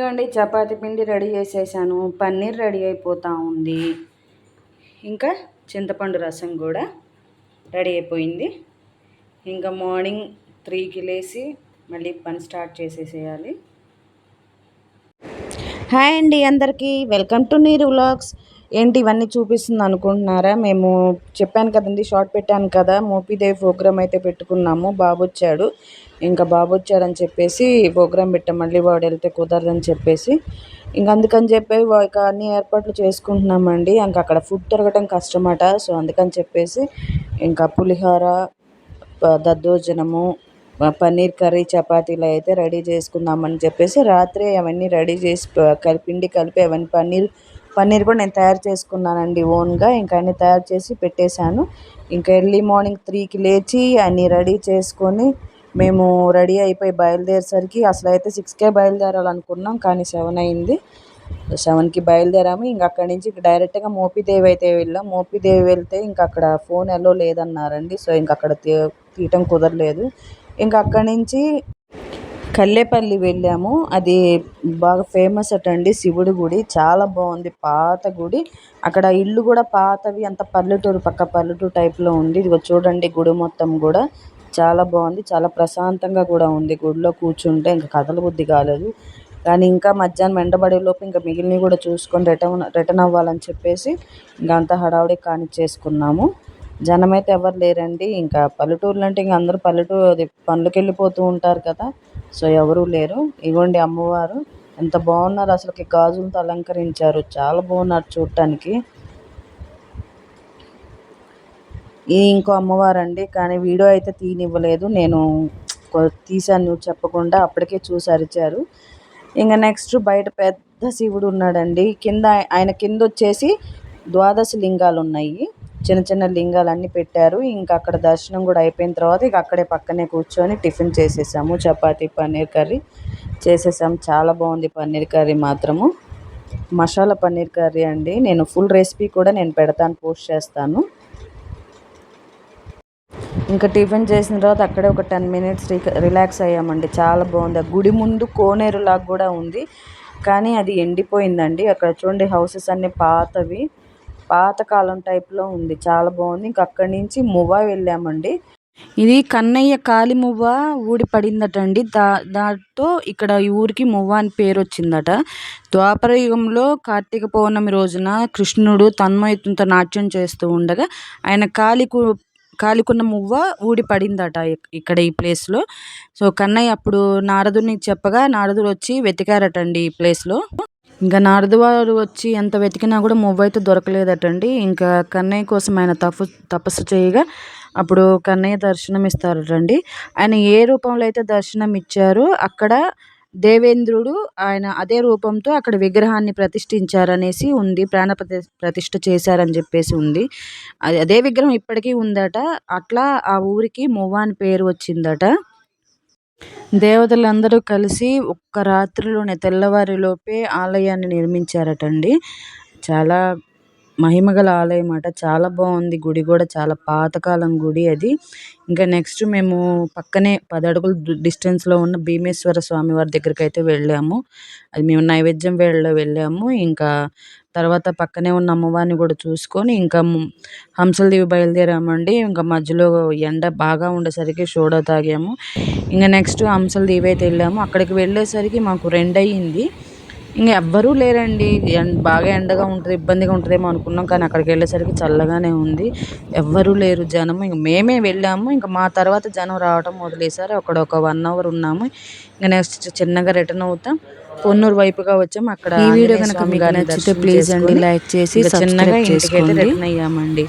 ఇవ్వండి చపాతి పిండి రెడీ చేసేసాను. పన్నీర్ రెడీ అయిపోతూ ఉంది. ఇంకా చింతపండు రసం కూడా రెడీ అయిపోయింది. ఇంకా మార్నింగ్ త్రీకి లేచి మళ్ళీ పని స్టార్ట్ చేసేసేయాలి. హాయ్ అండి అందరికీ. Welcome to Neeru vlogs. ఏంటి ఇవన్నీ చూపిస్తుంది అనుకుంటున్నారా? మేము చెప్పాను కదండి షార్ట్ పెట్టాను కదా మోపీదేవి ప్రోగ్రామ్ అయితే పెట్టుకున్నాము బాబు వచ్చాడు ఇంకా బాబు వచ్చాడని చెప్పేసి ప్రోగ్రామ్ పెట్టాం మళ్ళీ వాడు వెళ్తే కుదరదని చెప్పేసి. ఇంకా అందుకని చెప్పి ఇక అన్ని ఏర్పాట్లు చేసుకుంటున్నామండి. ఇంకా అక్కడ ఫుడ్ దొరకటం కష్టమట సో అందుకని చెప్పేసి ఇంకా పులిహోర దద్దోజనము పన్నీర్ కర్రీ చపాతీలు అయితే రెడీ చేసుకుందామని చెప్పేసి రాత్రి అవన్నీ రెడీ చేసి కలిపిండి కలిపి అవన్నీ పన్నీర్ పన్నీర్ కూడా నేను తయారు చేసుకున్నానండి ఓన్గా. ఇంకా అన్నీ తయారు చేసి పెట్టేశాను. ఇంకా ఎర్లీ మార్నింగ్ త్రీకి లేచి అన్నీ రెడీ చేసుకొని మేము రెడీ అయిపోయి బయలుదేరేసరికి అసలు అయితే సిక్స్కే బయలుదేరాలనుకున్నాం కానీ సెవెన్ అయింది. సెవెన్కి బయలుదేరాము. ఇంక అక్కడి నుంచి డైరెక్ట్గా మోపిదేవి అయితే వెళ్ళాం. మోపిదేవి వెళ్తే ఇంకా అక్కడ ఫోన్ ఎల్లో లేదన్నారండి. సో ఇంక అక్కడ తీయటం కుదరలేదు. ఇంకా అక్కడి నుంచి కల్లేపల్లి వెళ్ళాము. అది బాగా ఫేమస్ అటండి. శివుడి గుడి. చాలా బాగుంది. పాత గుడి. అక్కడ ఇల్లు కూడా పాతవి. అంత పల్లెటూరు పక్క పల్లెటూరు టైప్లో ఉంది. ఇదిగో చూడండి గుడి మొత్తం కూడా. చాలా బాగుంది. చాలా ప్రశాంతంగా కూడా ఉంది. గుడిలో కూర్చుంటే ఇంకా కథల బుద్ధి కాలేదు. కానీ ఇంకా మధ్యాహ్నం వెంటబడే లోపు ఇంకా మిగిలినవి కూడా చూసుకొని రిటర్న్ రిటర్న్ అవ్వాలని చెప్పేసి ఇంకా అంతా హడావుడి కానిచ్చేసుకున్నాము. జనం అయితే ఎవరు లేరండి. ఇంకా పల్లెటూర్లు అంటే ఇంకా అందరూ పల్లెటూరు అది పనులకు వెళ్ళిపోతూ ఉంటారు కదా. సో ఎవరూ లేరు. ఇగోండి అమ్మవారు ఎంత బాగున్నారు అసలుకి గాజులతో అలంకరించారు. చాలా బాగున్నారు చూడటానికి ఇది ఇంకో అమ్మవారండి. కానీ వీడియో అయితే తీయనివ్వలేదు. నేను తీశాను చెప్పకుండా అప్పటికే చూసి అరిచారు ఇంకా నెక్స్ట్ బయట పెద్ద శివుడు ఉన్నాడండి. కింద ఆయన కింద వచ్చేసి ద్వాదశ లింగాలు ఉన్నాయి చిన్న చిన్న లింగాలు అన్నీ పెట్టారు. ఇంకా అక్కడ దర్శనం కూడా అయిపోయిన తర్వాత ఇక అక్కడే పక్కనే కూర్చొని టిఫిన్ చేసేసాము. చపాతి పన్నీర్ కర్రీ చేసేసాము. చాలా బాగుంది పన్నీర్ కర్రీ మాత్రము. మసాలా పన్నీర్ కర్రీ అండి. నేను ఫుల్ రెసిపీ కూడా నేను పెడతాను పోస్ట్ చేస్తాను. ఇంకా టిఫిన్ చేసిన తర్వాత అక్కడే ఒక టెన్ మినిట్స్ రిలాక్స్ అయ్యామండి. చాలా బాగుంది. ఆ గుడి ముందు కోనేరు లాగా కూడా ఉంది. కానీ అది ఎండిపోయిందండి. అక్కడ చూడండి హౌసెస్ అన్నీ పాతవి. పాతకాలం టైప్లో ఉంది. చాలా బాగుంది. ఇంకా అక్కడి నుంచి మువ్వ వెళ్ళామండి. ఇది కన్నయ్య కాలి మువ్వ ఊడి పడిందటండి. దా దాంతో ఇక్కడ ఈ ఊరికి మువ్వ అని పేరు వచ్చిందట ద్వాపర యుగంలో కార్తీక పౌర్ణమి రోజున కృష్ణుడు తన్మయత్వంతో నాట్యం చేస్తూ ఉండగా ఆయన కాలికు కాలికున్న మువ్వ ఊడి పడిందట ఇక్కడ ఈ ప్లేస్లో. సో కన్నయ్య అప్పుడు నారదుని చెప్పగా నారదుడు వచ్చి వెతికారటండి ఈ ప్లేస్లో. ఇంకా నారదు వారు వచ్చి ఎంత వెతికినా కూడా మువ్వ అయితే దొరకలేదటండి. ఇంకా కన్నయ్య కోసం ఆయన తప తపస్సు చేయగా అప్పుడు కన్నయ్య దర్శనం ఇస్తారటండి. ఆయన ఏ రూపంలో అయితే దర్శనం ఇచ్చారో అక్కడ దేవేంద్రుడు ఆయన అదే రూపంతో అక్కడ విగ్రహాన్ని ప్రతిష్ఠించారనేసి ఉంది. ప్రాణ ప్రతిష్ఠ చేశారని చెప్పేసి ఉంది. అది అదే విగ్రహం ఇప్పటికీ ఉందట. అట్లా ఆ ఊరికి మువ్వ అని పేరు వచ్చిందట. దేవతలందరూ కలిసి ఒక్క రాత్రిలోనే తెల్లవారిలోపే ఆలయాన్ని నిర్మించారటండి. చాలా మహిమగల ఆలయం అట. చాలా బాగుంది. గుడి కూడా చాలా పాతకాలం గుడి అది. ఇంకా నెక్స్ట్ మేము పక్కనే పది అడుగులు డిస్టెన్స్లో ఉన్న భీమేశ్వర స్వామి వారి దగ్గరికి అయితే వెళ్ళాము. అది మేము నైవేద్యం వేళలో వెళ్ళాము. ఇంకా తర్వాత పక్కనే ఉన్న అమ్మవారిని కూడా చూసుకొని ఇంకా హంసలదేవి బయలుదేరామండి. ఇంకా మధ్యలో ఎండ బాగా ఉండేసరికి సోడా తాగాము. ఇంకా నెక్స్ట్ హంసలదేవి అయితే వెళ్ళాము. అక్కడికి వెళ్ళేసరికి మాకు రెండు అయ్యింది ఇంకా ఎవ్వరూ లేరండి. బాగా ఎండగా ఉంటుంది ఇబ్బందిగా ఉంటుందేమో అనుకున్నాం. కానీ అక్కడికి వెళ్ళేసరికి చల్లగానే ఉంది. ఎవ్వరూ లేరు జనం ఇంక మేమే వెళ్ళాము. ఇంకా మా తర్వాత జనం రావటం మొదలేసారు అక్కడ ఒక వన్ అవర్ ఉన్నాము. ఇంకా నెక్స్ట్ చిన్నగా రిటర్న్ అవుతాం. పొన్నూరు వైపుగా వచ్చాము అక్కడ ఈ వీడియో కనుక మీకు నచ్చితే ప్లీజ్ అండి లైక్ చేసి చిన్నగా ఇంటికి రిటర్న్ అయ్యామండి.